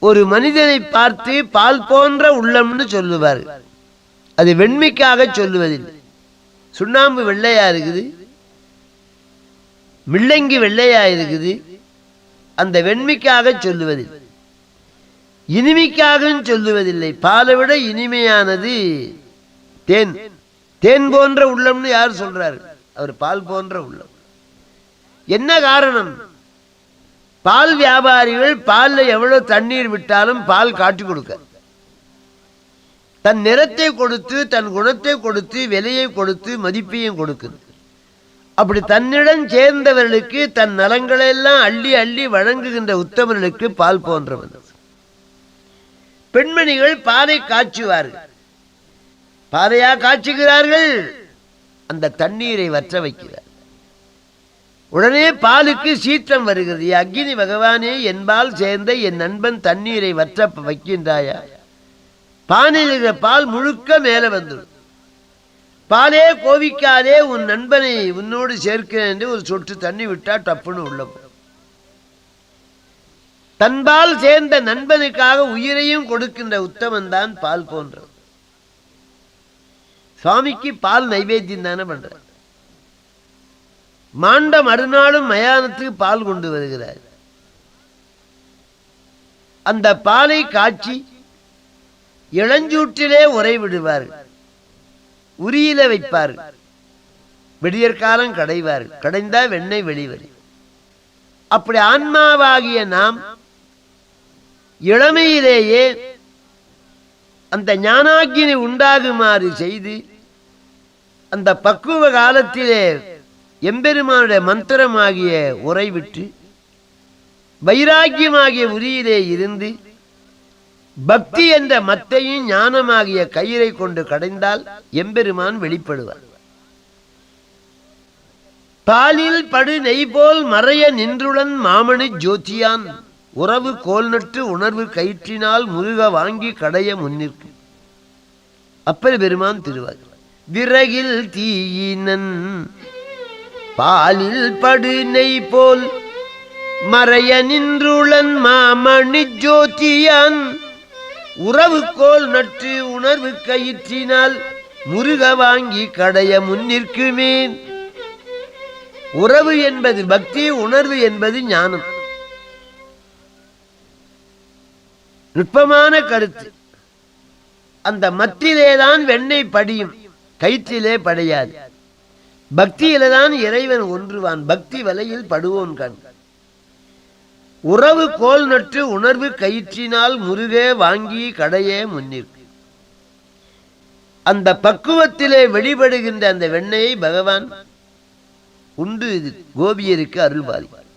ஒரு மனிதனை பார்த்து பால் போன்ற உள்ளம்னு சொல்லுவார். அது வெண்மைக்காக சொல்லுவதில்லை சுண்ணாம்பு வெள்ளையா இருக்குது? மில்லங்கி வெள்ளையா இருக்குது? அந்த வெண்மைக்காக சொல்லுவதில்லை இனிமைக்காகவும் சொல்லுவதில்லை. பாலை விட இனிமையானது தேன். தேன் போன்ற உள்ளம்னு யார் சொல்றாரு? அவர் பால் போன்ற உள்ளம். என்ன காரணம்? பால் வியாபாரிகள் பால்ல எவ்வளவு தண்ணீர் விட்டாலும் பால் காட்டி கொடுக்க. தன் நிறத்தை கொடுத்து தன் குணத்தை கொடுத்து விலையை கொடுத்து மதிப்பையும் கொடுக்குது. அப்படி தன்னிடம் சேர்ந்தவர்களுக்கு தன் நலங்களை எல்லாம் அள்ளி அள்ளி வழங்குகின்ற உத்தமர்களுக்கு பால் போன்றவன். பெண்மணிகள் பாலை காய்ச்சுவார்கள். பாலையா காய்ச்சுகிறார்கள்? அந்த தண்ணீரை வற்ற வைக்கிறார். உடனே பாலுக்கு சீற்றம் வருகிறது. அக்னி பகவானே என்பால் சேர்ந்த என் நண்பன் தண்ணீரை வற்ற வைக்கின்றாயா? பானையில் இருக்கிற பால் முழுக்க மேலே வந்துடும். பாலே கோவிக்காதே உன் நண்பனை உன்னோடு சேர்க்கிறேன் என்று ஒரு சொட்டு தண்ணி விட்டா டப்புன்னு உள்ள தன்பால் சேர்ந்த நண்பனுக்காக உயிரையும் கொடுக்கின்ற உத்தமன் தான் பால் போன்ற சுவாமிக்கு பால் நைவேத்தியம் தானே பண்ற மாண்ட மறுநாளும் மயானத்துக்கு பால் கொண்டு வருகிறார். அந்த பாலை காய்ச்சி இளஞ்சூட்டிலே உரை விடுவார்கள் உரியில வைப்பார்கள் விடியற்காலம் கடைவார்கள் கடைந்தா வெண்ணெய் வெளிவரும். அப்படி ஆன்மாவாகிய நாம் இளமையிலேயே அந்த ஞானாக்கினை உண்டாகுமாறு செய்து அந்த பக்குவ காலத்திலே எம்பெருமானுடைய மந்திரமாகிய உரை விட்டு வைராக்கியமாகிய உரியிலே இருந்து பக்தி என்ற மத்தையும் ஞானமாகிய கயிறை கொண்டு கடைந்தால் எம்பெருமான் வெளிப்படுவார். பாலில் படு நெய் போல் மறைய நின்றுடன் மாமணி ஜோதியான் உறவு கோல் நட்டு உணர்வு கயிற்றினால் முருக வாங்கி கடைய முன்னிற்கு அப்பர் பெருமான் திருவார் விறகில் தீயினன் பாலில் படுனை போல் மறைய நின்றுளன் மாமணி ஜோதியான். உறவு கோல் நற்று உணர்வு கயிற்றினால் முருக வாங்கி கடைய முன்னிற்குமே உறவு என்பது பக்தி உணர்வு என்பது ஞானம். நுட்பமான கருத்து. அந்த மத்திலேதான் வெண்ணெய் படியும் கயிற்றிலே படையாது. பக்தியில தான் இறைவன் ஒன்றுவான். பக்தி வலையில் படுவோன் கண். உறவு கோல் நட்டு உணர்வு கயிற்றினால் முருகே வாங்கி கடையே முன்னிற்கு அந்த பக்குவத்திலே வெளிப்படுகின்ற அந்த வெண்ணையை பகவான் உண்டு இது கோபியருக்கு அருள்பாலிப்பார்